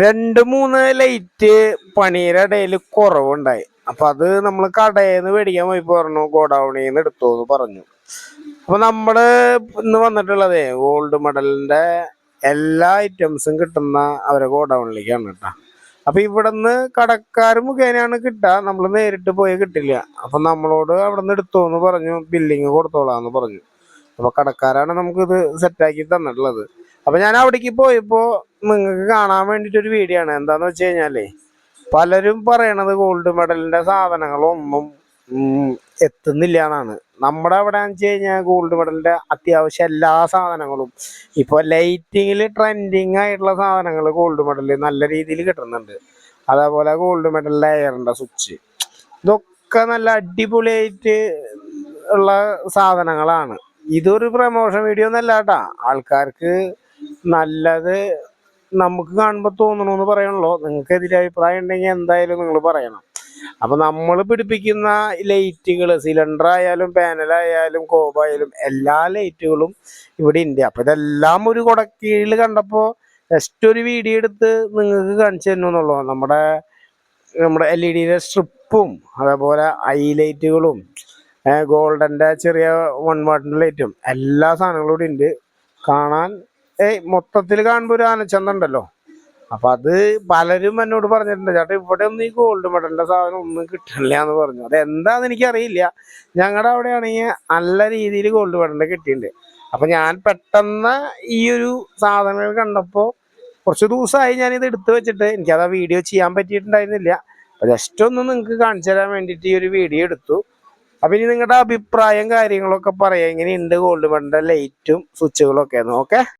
രണ്ട് മൂന്ന് ലൈറ്റ് പണിയുടെ ഇടയിൽ കുറവുണ്ടായി. അപ്പൊ അത് നമ്മൾ കടയിൽ നിന്ന് മേടിക്കാൻ പോയി പറഞ്ഞു ഗോഡൌണിൽ നിന്ന് എടുത്തു എന്ന് പറഞ്ഞു. അപ്പൊ നമ്മൾ ഇന്ന് വന്നിട്ടുള്ളതേ ഗോൾഡ് മെഡലിന്റെ എല്ലാ ഐറ്റംസും കിട്ടുന്ന അവരെ ഗോഡൌണിലേക്കാണ് കേട്ടോ. അപ്പൊ ഇവിടുന്ന് കടക്കാർ മുഖേനയാണ് കിട്ടുക നമ്മൾ നേരിട്ട് പോയി കിട്ടില്ല. അപ്പൊ നമ്മളോട് അവിടെ നിന്ന് എടുത്തോ എന്ന് പറഞ്ഞു ബില്ലിങ് കൊടുത്തോളാന്ന് പറഞ്ഞു. അപ്പൊ കടക്കാരാണ് നമുക്ക് ഇത് സെറ്റാക്കി തന്നിട്ടുള്ളത്. അപ്പൊ ഞാൻ അവിടേക്ക് പോയപ്പോ നിങ്ങൾക്ക് കാണാൻ വേണ്ടിട്ട് ഒരു വീഡിയോ ആണ്. എന്താന്ന് വെച്ച് കഴിഞ്ഞാലേ പലരും പറയണത് ഗോൾഡ് മെഡലിന്റെ സാധനങ്ങളൊന്നും എത്തുന്നില്ല എന്നാണ് നമ്മുടെ അവിടെ വെച്ച് കഴിഞ്ഞാൽ ഗോൾഡ് മെഡലിന്റെ അത്യാവശ്യം എല്ലാ സാധനങ്ങളും ഇപ്പൊ ലൈറ്റിങ്ങിൽ ട്രെൻഡിങ് ആയിട്ടുള്ള സാധനങ്ങൾ ഗോൾഡ് മെഡലിൽ നല്ല രീതിയിൽ കിട്ടുന്നുണ്ട്. അതേപോലെ ഗോൾഡ് മെഡൽ എയറിന്റെ സ്വിച്ച് ഇതൊക്കെ നല്ല അടിപൊളിയായിട്ട് ഉള്ള സാധനങ്ങളാണ്. ഇതൊരു പ്രമോഷൻ വീഡിയോ ഒന്നല്ല കേട്ടാ. ആൾക്കാർക്ക് നല്ലത് നമുക്ക് കാണുമ്പോൾ തോന്നണമെന്ന് പറയണല്ലോ. നിങ്ങൾക്ക് എതിരെ അഭിപ്രായം ഉണ്ടെങ്കിൽ എന്തായാലും നിങ്ങൾ പറയണം. അപ്പൊ നമ്മൾ പിടിപ്പിക്കുന്ന ലൈറ്റുകൾ സിലിണ്ടർ ആയാലും പാനലായാലും കോബായാലും എല്ലാ ലൈറ്റുകളും ഇവിടെ ഉണ്ട് അപ്പൊ ഇതെല്ലാം ഒരു കുടക്കീഴിൽ കണ്ടപ്പോ ജസ്റ്റ് ഒരു വീഡിയോ എടുത്ത് നിങ്ങൾക്ക് കാണിച്ചു തരുന്നുള്ളൂ നമ്മുടെ നമ്മുടെ എൽ ഇ ഡിയിലെ സ്ട്രിപ്പും അതേപോലെ ഐ ലൈറ്റുകളും ഗോൾഡന്റെ ചെറിയ വൺ വാട്ടിന്റെ ലൈറ്റും എല്ലാ സാധനങ്ങളും ഇവിടെ ഉണ്ട് കാണാൻ ഏയ് മൊത്തത്തിൽ കാണുമ്പോൾ ഒരു ആനച്ചന്തണ്ടല്ലോ. അപ്പൊ അത് പലരും എന്നോട് പറഞ്ഞിട്ടുണ്ട് ചേട്ടാ ഇവിടെ ഒന്നും ഈ ഗോൾഡ് മെഡലിന്റെ സാധനം ഒന്നും കിട്ടണില്ല എന്ന് പറഞ്ഞു. അത് എന്താന്ന് എനിക്കറിയില്ല. ഞങ്ങളുടെ അവിടെ ആണെങ്കിൽ നല്ല രീതിയിൽ ഗോൾഡ് മെഡലിന്റെ കിട്ടിയിട്ടുണ്ട് അപ്പൊ ഞാൻ പെട്ടെന്ന് ഈ ഒരു സാധനങ്ങൾ കണ്ടപ്പോ കുറച്ച് ദിവസമായി ഞാൻ ഇത് എടുത്തു വെച്ചിട്ട് എനിക്കത് ആ വീഡിയോ ചെയ്യാൻ പറ്റിയിട്ടുണ്ടായിരുന്നില്ല. അപ്പൊ ജസ്റ്റ് ഒന്ന് നിങ്ങൾക്ക് കാണിച്ചു തരാൻ വേണ്ടിയിട്ട് ഈ ഒരു വീഡിയോ എടുത്തു. അപ്പൊ ഇനി നിങ്ങളുടെ അഭിപ്രായം കാര്യങ്ങളൊക്കെ പറയാം. എങ്ങനെയുണ്ട് ഗോൾഡ് മെഡലിന്റെ ലൈറ്റും സ്വിച്ചുകളൊക്കെ ഓക്കെ